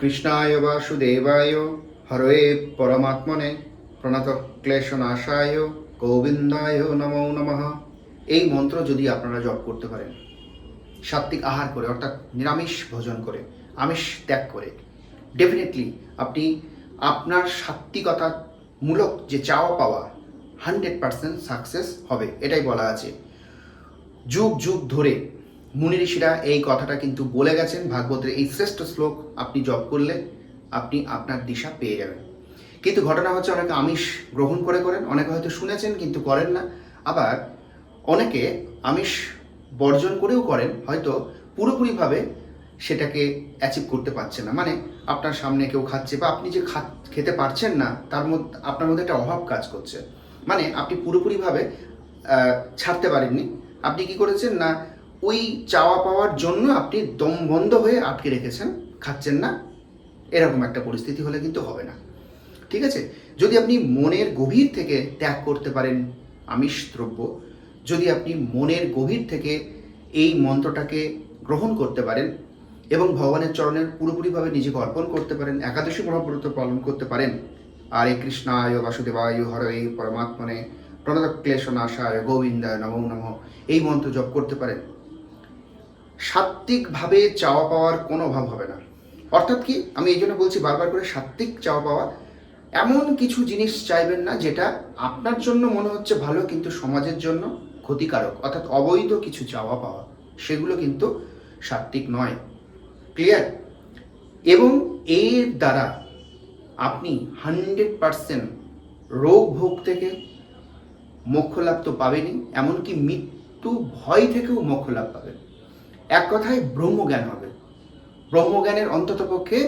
কৃষ্ণায় বাসুদেবায় হরে পরমাত্মনে প্রণত ক্লেশনাশায় গোবিন্দায় নমো নমঃ। এই মন্ত্র যদি আপনারা জপ করতে পারেন সাত্বিক আহার করে, অর্থাৎ নিরামিষ ভোজন করে, আমিষ ত্যাগ করে ডেফিনেটলি আপনি আপনার সাত্বিকতা মূলক যে চাওয়া পাওয়া হান্ড্রেড পার্সেন্ট সাকসেস হবে, এটাই বলা আছে। যুগ যুগ ধরে মুনি ঋষিরা এই কথাটা কিন্তু বলে গেছেন। ভাগবতের এই শ্রেষ্ঠ শ্লোক আপনি জপ করলে আপনি আপনার দিশা পেয়ে যাবেন। কিন্তু ঘটনা হচ্ছে অনেকে আমিষ গ্রহণ করে করেন, অনেকে হয়তো শুনেছেন কিন্তু করেন না। আবার অনেকে আমিষ বর্জন করেও করেন, হয়তো পুরোপুরিভাবে সেটাকে অ্যাচিভ করতে পারছেন না। মানে আপনার সামনে কেউ খাচ্ছে বা আপনি যে খা খেতে পারছেন না, তার মধ্যে, আপনার মধ্যে একটা অভাব কাজ করছে। মানে আপনি পুরোপুরিভাবে ছাড়তে পারেননি। আপনি কি করেছেন না ওই চাওয়া পাওয়ার জন্য আপনি দম বন্ধ হয়ে আটকে রেখেছেন, খাচ্ছেন না, এরকম একটা পরিস্থিতি হলে কিন্তু হবে না। ঠিক আছে? যদি আপনি মনের গভীর থেকে ত্যাগ করতে পারেন, আমিষ দ্রব্য, যদি আপনি মনের গভীর থেকে এই মন্ত্রটাকে গ্রহণ করতে পারেন এবং ভগবানের চরণের পুরোপুরিভাবে নিজেকে অর্পণ করতে পারেন, একাদশী মহাব্রত পালন করতে পারেন, আর এই কৃষ্ণায় বাসুদেবায় হরে পরমাত্মনে প্রণত ক্লেশনাশায় গোবিন্দায় নমো নম, এই মন্ত্র জপ করতে পারেন সাত্ত্বিকভাবে চাওয়া পাওয়ার কোনো অভাব হবে না। অর্থাৎ কি? আমি এই জন্য বলছি বারবার করে সাত্ত্বিক চাওয়া পাওয়া। এমন কিছু জিনিস চাইবেন না যেটা আপনার জন্য মনে হচ্ছে ভালো কিন্তু সমাজের জন্য ক্ষতিকারক। অর্থাৎ অবৈধ কিছু চাওয়া পাওয়া, সেগুলো কিন্তু সাত্ত্বিক নয়। ক্লিয়ার এবং এর দ্বারা আপনি হান্ড্রেড পারসেন্ট রোগ ভোগ থেকে মোক্ষ লাভ তো পাবেনই, এমনকি মৃত্যু ভয় থেকেও মোক্ষ লাভ পাবেন। এক কথায় ব্রহ্মজ্ঞান হবে। ব্রহ্মজ্ঞানের অন্তত পক্ষে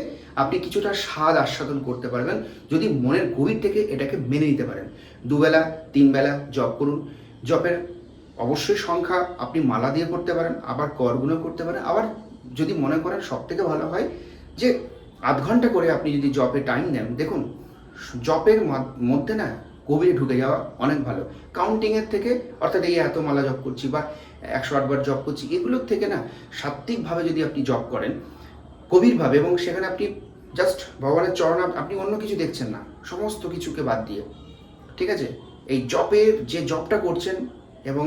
আপনি কিছুটা স্বাদ আস্বাদন করতে পারবেন, যদি মনের গভীর থেকে এটাকে মেনে নিতে পারেন। দুবেলা, তিনবেলা জপ করুন। জপের অবশ্যই সংখ্যা আপনি মালা দিয়ে করতে পারেন, আবার করগুলো করতে পারেন। আবার যদি মনে করেন সব থেকে ভালো হয় যে আধ ঘণ্টা করে আপনি যদি জপে টাইম দেন দেখুন, জপের মধ্যে না গভীরে ঢুকে যাওয়া অনেক ভালো। কাউন্টিংয়ের থেকে, অর্থাৎ এই এত মালা জপ করছি বা একশো আটবার জপ করছি, এগুলোর থেকে না সাত্ত্বিকভাবে যদি আপনি জপ করেন, গভীরভাবে এবং সেখানে আপনি জাস্ট ভগবানের চরণ আপনি অন্য কিছু দেখছেন না, সমস্ত কিছুকে বাদ দিয়ে, ঠিক আছে? এই জপের যে জপটা করছেন এবং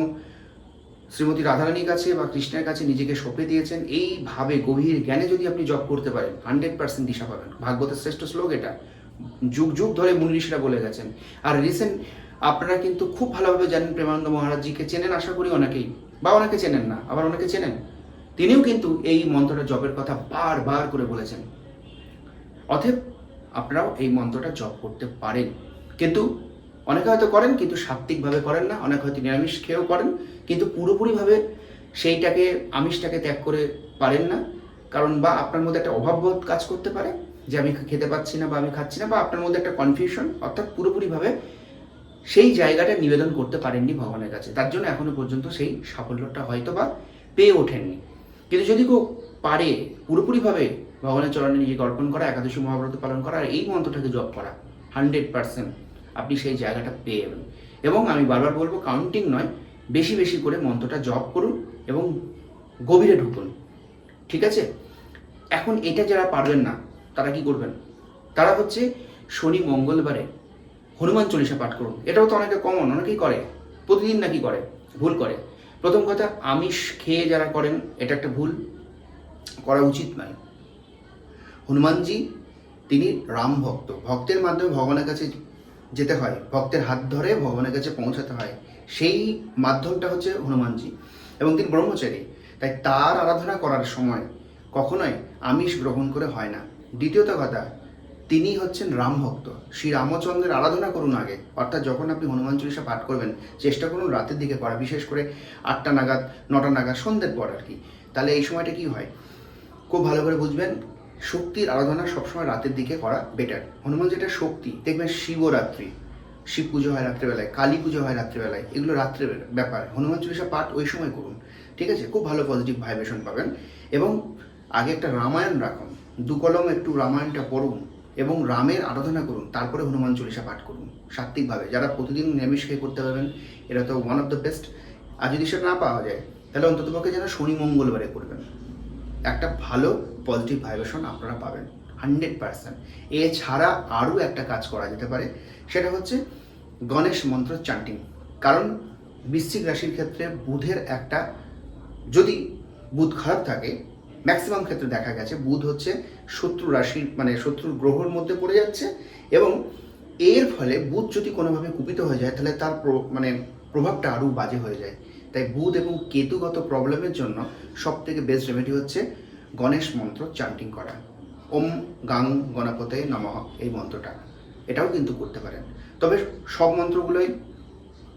শ্রীমতী রাধারানীর কাছে বা কৃষ্ণের কাছে নিজেকে সঁপে দিয়েছেন, এইভাবে গভীর জ্ঞানে যদি আপনি জপ করতে পারেন হান্ড্রেড পার্সেন্ট দিশা পাবেন। ভাগবতের শ্রেষ্ঠ শ্লোক এটা। যুগ যুগ ধরে মুনি ঋষিরা বলে গেছেন। আর রিসেন্ট আপনারা কিন্তু খুব ভালোভাবে জানেন প্রেমানন্দ মহারাজজিকে। চেনেন আশা করি অনেকেই। বা অনেকে চেনেন না, আবার অনেকে চেনেন। তিনিও কিন্তু এই মন্ত্রটা জপের কথা বারবার করে বলেছেন। অতএব আপনারাও এই মন্ত্রটা জপ করতে পারেন। কিন্তু অনেকে হয়তো করেন, কিন্তু সাত্ত্বিকভাবে করেন না। অনেকে হয়তো নিরামিষ খেয়েও করেন, কিন্তু পুরোপুরিভাবে সেইটাকে, আমিষটাকে ত্যাগ করে পারেন না। কারণ বা আপনার মধ্যে একটা অভাববোধ কাজ করতে পারে। যে আমি খেতে পাচ্ছি না বা আমি খাচ্ছি না বা আপনার মধ্যে একটা কনফিউশন অর্থাৎ পুরোপুরিভাবে সেই জায়গাটা নিবেদন করতে পারেননি ভগবানের কাছে। তার জন্য এখনও পর্যন্ত সেই সাফল্যটা হয়তো বা পেয়ে ওঠেননি। কিন্তু যদি কেউ পারে পুরোপুরিভাবে ভগবানের চরণে নিজেকে অর্পণ করা, একাদশী মহাব্রত পালন করা, আর এই মন্ত্রটাকে জপ করা হান্ড্রেড পার্সেন্ট আপনি সেই জায়গাটা পেয়ে যাবেন। এবং আমি বারবার বলব কাউন্টিং নয়, বেশি বেশি করে মন্ত্রটা জপ করুন এবং গভীরে ঢুকুন। ঠিক আছে? এখন এটা যারা পারবেন না তারা কি করবেন? তারা হচ্ছে শনি মঙ্গলবারে হনুমান চল্লিশা পাঠ করুন। এটাও তো অনেকে কমন অনেকেই করে। প্রতিদিন নাকি করে, ভুল করে। প্রথম কথা, আমিষ খেয়ে যারা করেন, এটা একটা ভুল। করা উচিত নয়। হনুমানজি, তিনি রাম ভক্ত। ভক্তের মাধ্যমে ভগবানের কাছে যেতে হয়। ভক্তের হাত ধরে ভগবানের কাছে পৌঁছাতে হয়। সেই মাধ্যমটা হচ্ছে হনুমানজি। এবং তিনি ব্রহ্মচারী। তাই তার আরাধনা করার সময় কখনোই আমিষ গ্রহণ করে হয় না। দ্বিতীয়ত কথা, তিনি হচ্ছেন রাম ভক্ত। শ্রী রামচন্দ্রের আরাধনা করুন আগে, অর্থাৎ যখন আপনি হনুমান চল্লিশা পাঠ করবেন, চেষ্টা করুন রাতের দিকে করা বিশেষ করে আটটা নাগাদ, নটা নাগাদ, সন্ধ্যের পর আর কি। তাহলে এই সময়টা কি হয়? খুব ভালো করে বুঝবেন, শক্তির আরাধনা সবসময় রাতের দিকে করা বেটার হনুমান যেটা শক্তি, দেখবেন শিবরাত্রি, শিব পুজো হয় রাত্রেবেলায়, কালী পুজো হয় রাত্রেবেলায়, এগুলো রাত্রে ব্যাপার। হনুমান চল্লিশা পাঠ ওই সময় করুন, ঠিক আছে? খুব ভালো পজিটিভ ভাইব্রেশন পাবেন। এবং আগে একটা রামায়ণ রাখুন। দু কলম একটু রামায়ণটা পড়ুন এবং রামের আরাধনা করুন, তারপরে হনুমান চল্লিশা পাঠ করুন, সাত্ত্বিকভাবে। যারা প্রতিদিন নিরামিষ খেয়ে করতে পারবেন এটা তো ওয়ান অফ দ্য বেস্ট আর যদি সেটা না পাওয়া যায়, তাহলে অন্ততপক্ষে যেন শনি মঙ্গলবারে করবেন। একটা ভালো পজিটিভ ভাইব্রেশন আপনারা পাবেন হান্ড্রেড পার্সেন্ট এছাড়া আরও একটা কাজ করা যেতে পারে, সেটা হচ্ছে গণেশ মন্ত্র চান্টিং কারণ বৃশ্চিক রাশির ক্ষেত্রে বুধের একটা, যদি বুধ খারাপ থাকে ম্যাক্সিমাম ক্ষেত্রে দেখা গেছে, বুধ হচ্ছে শত্রু রাশির মানে শত্রুর গ্রহর মধ্যে পড়ে যাচ্ছে এবং এর ফলে বুধ যদি কোনোভাবে কুপিত হয়ে যায়, তাহলে তার মানে প্রভাবটা আরও বাজে হয়ে যায়। তাই বুধ এবং কেতুগত প্রবলেমের জন্য সব থেকে বেস্ট রেমেডি হচ্ছে গণেশ মন্ত্র চান্টিং করা। ওম গাং গণপতে নমঃ এই মন্ত্রটা। এটাও কিন্তু করতে পারেন। তবে সব মন্ত্রগুলোই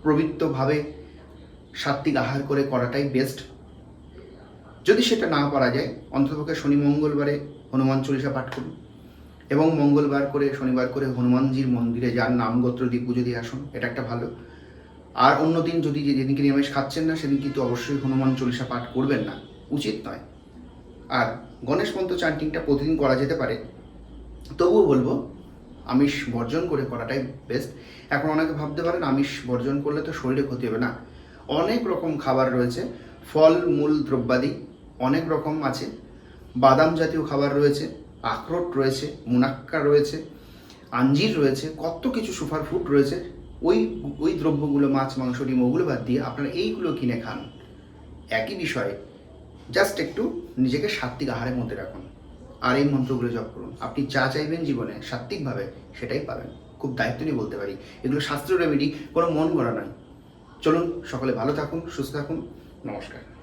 প্রবৃত্তভাবে সাত্বিক আহার করে করাটাই বেস্ট যদি সেটা না পারা যায়, অন্ততপক্ষে শনি মঙ্গলবারে হনুমান চল্লিশা পাঠ করুন। এবং মঙ্গলবার করে, শনিবার করে হনুমানজির মন্দিরে যার নাম গোত্র দিয়ে পুজো দিয়ে আসুন, এটা একটা ভালো। আর অন্য দিন যদি যেদিনকে নিরামিষ খাচ্ছেন না, সেদিন কিন্তু অবশ্যই হনুমান চল্লিশা পাঠ করবেন না। উচিত নয়। আর গণেশ মন্ত্র চান্টিংটা প্রতিদিন করা যেতে পারে। তবুও বলব, আমিষ বর্জন করে করাটাই বেস্ট এখন অনেকে ভাবতে পারেন, আমিষ বর্জন করলে তো শরীরে ক্ষতি হবে না। অনেক রকম খাবার রয়েছে। ফল, মূল, দ্রব্যাদি অনেক রকম আছে। বাদাম জাতীয় খাবার রয়েছে, আখরোট রয়েছে, মুনাক্কা রয়েছে, আঞ্জির রয়েছে, কত কিছু সুপার ফুড রয়েছে। ওই ওই দ্রব্যগুলো, মাছ, মাংস, ডিম, ওগুলো বাদ দিয়ে আপনারা এইগুলো কিনে খান। একই বিষয়ে জাস্ট একটু নিজেকে সাত্বিক আহারের মধ্যে রাখুন। আর এই মন্ত্রগুলো জপ করুন। আপনি যা চাইবেন জীবনে সাত্বিকভাবে সেটাই পাবেন। খুব দায়িত্ব নিয়ে বলতে পারি। এগুলো শাস্ত্র রেমেডি কোনো মন গড়া নয়। চলুন, সকলে ভালো থাকুন, সুস্থ থাকুন। নমস্কার।